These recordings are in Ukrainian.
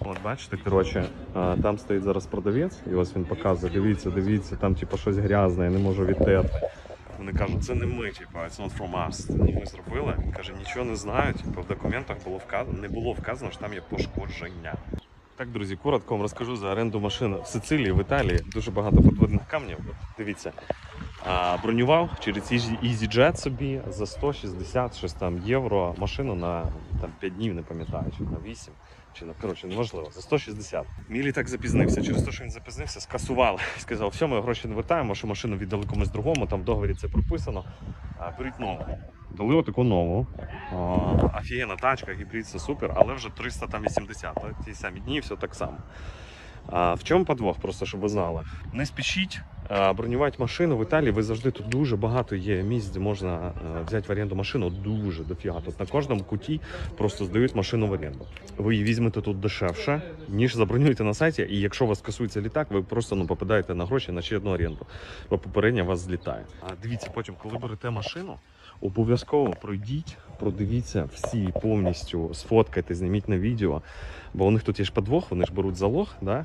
От бачите, коротше, там стоїть зараз продавець, і ось він показує, дивіться, дивіться, там типу щось грязне, я не можу відтерти. Вони кажуть, це не ми, типу, it's not from us. Це не ми зробили. Він каже, нічого не знаю. Типу, в документах було вказано, не було вказано, що там є пошкодження. Так, друзі, коротко вам розкажу за оренду машин в Сицилії, в Італії. Дуже багато подводних камнів. Дивіться. Бронював через Easy- EasyJet собі за 160 щось там євро машину на там, 5 днів, не пам'ятаю, чи на 8, чи на коротше, неможливо, за 160. Мій літак запізнився. Через те, що він запізнився, скасували. Сказав, все, ми гроші не вертаємо, що машину віддали комусь другому, там в договорі це прописано. Беріть нову. Дали отаку нову. Офігенна тачка, гібрид, це супер, але вже 380, ті самі дні, все так само. А, в чому подвох, просто щоб ви знали. Не спішіть бронювати машину в Італії. Ви завжди тут дуже багато є місць, де можна взяти в оренду машину. Дуже дофіга. Тут на кожному куті просто здають машину в оренду. Ви її візьмете тут дешевше, ніж забронюєте на сайті. І якщо вас касується літак, ви просто ну, попадаєте на гроші на ще одну оренду, бо попередня вас злітає. А дивіться, потім, коли берете машину, обов'язково пройдіть, продивіться всі повністю, сфоткайте, зніміть на відео. Бо у них тут є ж подвох, вони ж беруть залог, да?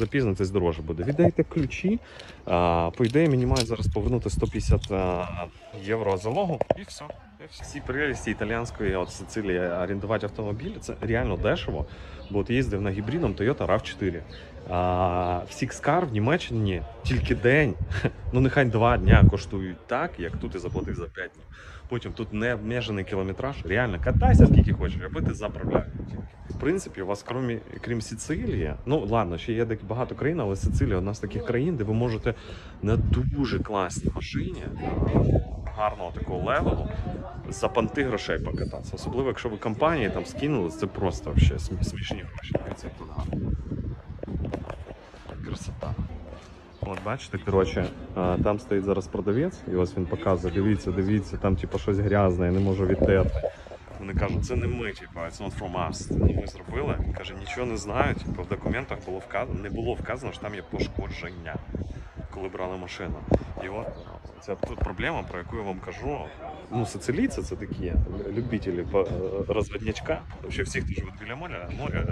запізнитесь, дороже буде. Віддайте ключі. По ідеї, мені мають зараз повернути 150 євро залогу і все. Всі прелісті італіянської от Сицилії орендувати автомобіль це реально дешево. Бо от їздив на гібридом Toyota RAV4. А, в Sixcar в Німеччині тільки день, ну нехай два дня коштують так, як тут і заплатив за 5 днів. Потім тут не обмежений кілометраж. Реально катайся скільки хочеш, аби ти заправляв. В принципі, у вас, крім, крім Сицилії, ну ладно, ще є багато країн, але Сицилія одна з таких країн, де ви можете на дуже класній машині гарного такого левелу за панти грошей покататися. Особливо, якщо ви компанії там скинули, це просто вообще смішні гроші. Тут гарно. От бачите, коротше, там стоїть зараз продавець, і ось він показує, дивіться, дивіться, там типу щось грязне, я не можу відтерти. Вони кажуть, це не ми, типу, it's not from us. Це не ми зробили. Він каже, нічого не знаю. Типу, в документах було вказано, не було вказано, що там є пошкодження, коли брали машину. І от ця проблема, про яку я вам кажу. Ну, сицилійці це такі любителі по- розвіднячка. Взагалі всі, хто живуть біля моря, моря